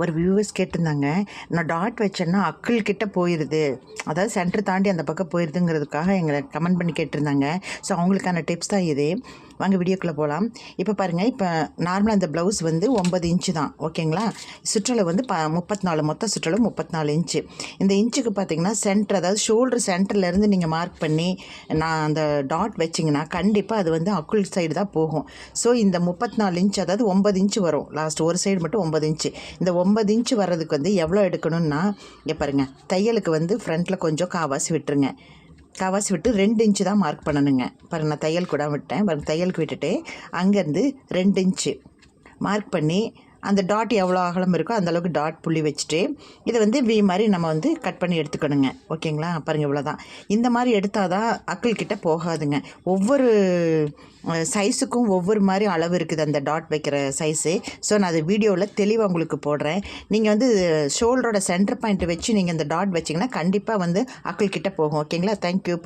ஒரு வியூவர்ஸ் கேட்டிருந்தாங்க. நான் டாட் வச்சேன்னா அக்கள் கிட்ட போயிடுது அதாவது சென்டர் தாண்டி அந்த பக்கம் போயிடுதுங்கிறதுக்காக எங்களை கமெண்ட் பண்ணி கேட்டிருந்தாங்க. ஸோ அவங்களுக்கான டிப்ஸ் தான் இது. வாங்க வீடியோக்குள்ளே போகலாம் இப்போ பாருங்கள் இப்போ நார்மலாக இந்த ப்ளவுஸ் வந்து ஒம்பது இன்ச்சு தான். ஓகேங்களா சுற்றளவு வந்து ப முப்பத்தி நாலு மொத்த சுற்றளவு முப்பத்தி நாலு இன்ச்சு இந்த இன்ச்சுக்கு பார்த்தீங்கன்னா சென்டர் அதாவது ஷோல்டர் சென்டர்லேருந்து நீங்கள் மார்க் பண்ணி நான் அந்த டாட் வச்சிங்கன்னா கண்டிப்பாக அது வந்து அக்குள் சைடு தான் போகும். ஸோ இந்த முப்பத்தி நாலு இன்ச் அதாவது ஒம்பது இன்ச்சு வரும். லாஸ்ட் ஒரு சைடு மட்டும் ஒம்பது இன்ச்சு இந்த ஒம்பது இன்ச்சு வர்றதுக்கு வந்து எவ்வளோ எடுக்கணும்னா இங்கே பாருங்கள் தையலுக்கு வந்து ஃப்ரண்ட்டில் கொஞ்சம் காவாசி விட்டுருங்க. காவாசி விட்டு ரெண்டு இன்ச்சு தான் மார்க் பண்ணணுங்க. பாருங்க நான் தையல் கூட விட்டேன். பாருங்கள் தையலுக்கு விட்டுட்டு அங்கேருந்து ரெண்டு இன்ச்சு மார்க் பண்ணி அந்த டாட் எவ்வளோ அகலம் இருக்கோ அந்தளவுக்கு டாட் புள்ளி வச்சுட்டு இதை வந்து வி மாதிரி நம்ம வந்து கட் பண்ணி எடுத்துக்கணுங்க. ஓகேங்களா பாருங்கள் இவ்வளோதான் இந்த மாதிரி எடுத்தால் தான் அக்கிள் கிட்ட போகாதுங்க ஒவ்வொரு சைஸுக்கும் ஒவ்வொரு மாதிரி அளவு இருக்குது அந்த டாட் வைக்கிற சைஸு ஸோ நான் அது வீடியோவில் தெளிவாக உங்களுக்கு போடுறேன். நீங்கள் வந்து ஷோல்டரோட சென்டர் பாயிண்ட் வச்சு நீங்கள் இந்த டாட் வச்சிங்கன்னா கண்டிப்பாக வந்து அக்கள் கிட்ட போகும் ஓகேங்களா தேங்க்யூ பிடி